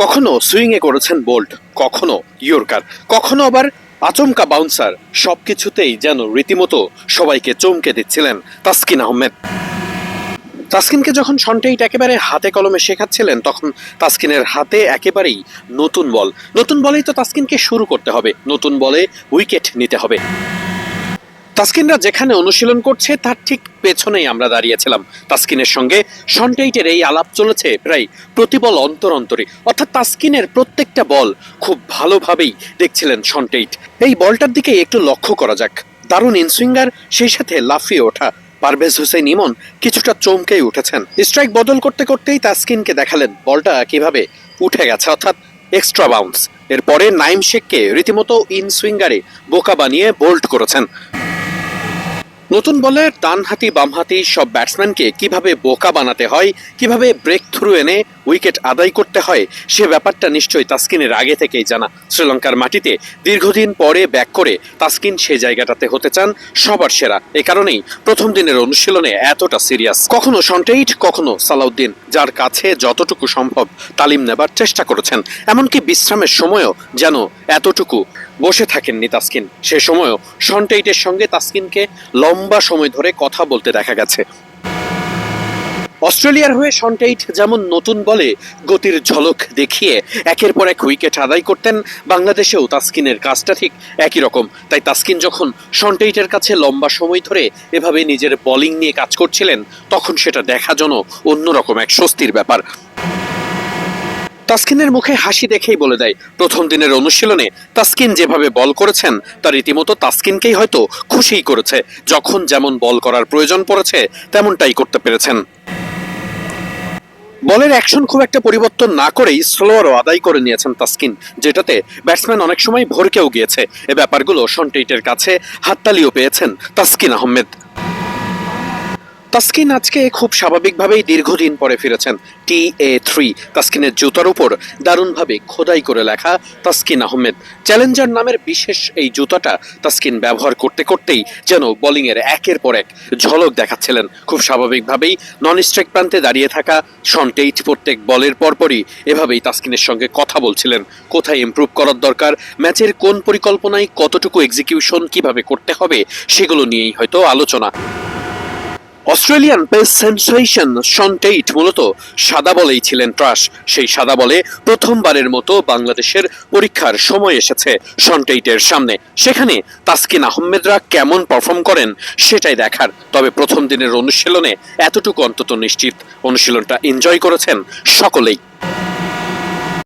কখনো সুইংয়ে করেছেন বোল্ট কখনো ইয়র্কার কখনো আবার আচমকা বাউন্সার সবকিছুতেই যেন রীতিমতো সবাইকে চমকে দিচ্ছিলেন তাসকিন আহমেদ। তাসকিনকে যখন সন্টেইট একেবারে হাতে কলমে শেখাচ্ছিলেন, তখন তাসকিনের হাতে একেবারেই নতুন বল। নতুন বলেই তো তাসকিনকে শুরু করতে হবে, নতুন বলে উইকেট নিতে হবে। তাসকিনরা যেখানে অনুশীলন করছে, তার ঠিক পেছনেই আমরা দাঁড়িয়েছিলাম তাসকিনের সঙ্গে সন্টেইটের এই আলাপ চলেছে প্রায় প্রতি বল অন্তর অন্তরে। অর্থাৎ তাসকিনের প্রত্যেকটা বল খুব ভালোভাবেই দেখছিলেন সন্টেইট এই বলটার দিকে একটু লক্ষ্য করা যাক। দারুণ ইনসুইঙ্গার, সেই সাথে লাফিয়ে ওঠা পারভেজ হোসেন ইমন কিছুটা চমকেই উঠেছেন। স্ট্রাইক বদল করতে করতেই তাসকিনকে দেখালেন বলটা কীভাবে উঠে গেছে, অর্থাৎ এক্সট্রা বাউন্স এরপরে নাইম শেখকে রীতিমতো ইনসুইঙ্গারে বোকা বানিয়ে বোল্ড করেছেন। নতুন বলে ডানহাতি, বামহাতি সব ব্যাটসম্যানকে কীভাবে বোকা বানাতে হয়, কীভাবে ব্রেক থ্রু এনে উইকেট আদায় করতে হয়, সে ব্যাপারটা নিশ্চয়ই তাসকিনের আগে থেকেই জানা। শ্রীলঙ্কার মাটিতে দীর্ঘদিন পরে ব্যাক করে তাসকিন সে জায়গাটাতে হতে চান সবার সেরা। এ কারণেই প্রথম দিনের অনুশীলনে এতটা সিরিয়াস কখনো সন্টেইট, কখনো সালাউদ্দিন, যার কাছে যতটুকু সম্ভব তালিম নেবার চেষ্টা করেছেন, এমনকি বিশ্রামের সময়ও যেন এতটুকু বসে থাকেননি তাসকিন। সে সময়ও সন্টেইটের সঙ্গে তাসকিনকে লম্বা সময় ধরে কথা বলতে দেখা গেছে। অস্ট্রেলিয়ার হয়ে সন্টেইট যেমন নতুন বলে গতির ঝলক দেখিয়ে একের পর এক উইকেট আদায় করতেন, বাংলাদেশেও তাসকিনের কাজটা ঠিক একই রকম। তাই তাসকিন যখন সন্টেইটের কাছে লম্বা সময় ধরে এভাবে নিজের বোলিং নিয়ে কাজ করছিলেন, তখন সেটা দেখা যেন অন্যরকম এক স্বস্তির ব্যাপার। তাসকিনের মুখে হাসি দেখেই বলে দেয়, প্রথম দিনের অনুশীলনে তাসকিন যেভাবে বল করেছেন তা রীতিমতো তাসকিনকেই হয়তো খুশিই করেছে। যখন যেমন বল করার প্রয়োজন পড়েছে, তেমনটাই করতে পেরেছেন। বলের অ্যাকশন খুব একটা পরিবর্তন না করেই স্লোয়ারও আদায় করে নিয়েছেন তাসকিন, যেটাতে ব্যাটসম্যান অনেক সময় ভরকেও গিয়েছে। এ ব্যাপারগুলো সন্টেইটের কাছে হাততালিও পেয়েছেন তাসকিন আহমেদ। তাসকিন আজকে খুব স্বাভাবিকভাবেই দীর্ঘদিন পরে ফিরেছেন টি এ থ্রি। তাসকিনের জুতার উপর দারুণভাবে খোদাই করে লেখা তাসকিন আহমেদ। চ্যালেঞ্জার নামের বিশেষ এই জুতাটা তাসকিন ব্যবহার করতে করতেই যেন বোলিংয়ের একের পর এক ঝলক দেখাচ্ছিলেন। খুব স্বাভাবিকভাবেই নন স্ট্রাইক প্রান্তে দাঁড়িয়ে থাকা সন্টেইট প্রত্যেক বলের পরপরই এভাবেই তাসকিনের সঙ্গে কথা বলছিলেন। কোথায় ইমপ্রুভ করার দরকার? ম্যাচের কোন পরিকল্পনায় কতটুকু এক্সিকিউশন কীভাবে করতে হবে? সেগুলো নিয়েই হয়তো আলোচনা। Australian pace sensation Shaun Tait মূলত সাদা বলেই ছিলেন ট্রাস সেই সাদা বলে প্রথমবারের মতো বাংলাদেশের পরীক্ষার সময় এসেছে শন টেইটের সামনে। সেখানে তাসকিন আহমেদরা কেমন পারফর্ম করেন সেটাই দেখার। তবে প্রথম দিনের অনুশীলনে এতটুকু অন্তত নিশ্চিত অনুশীলনটা এনজয় করেছেন সকলেই।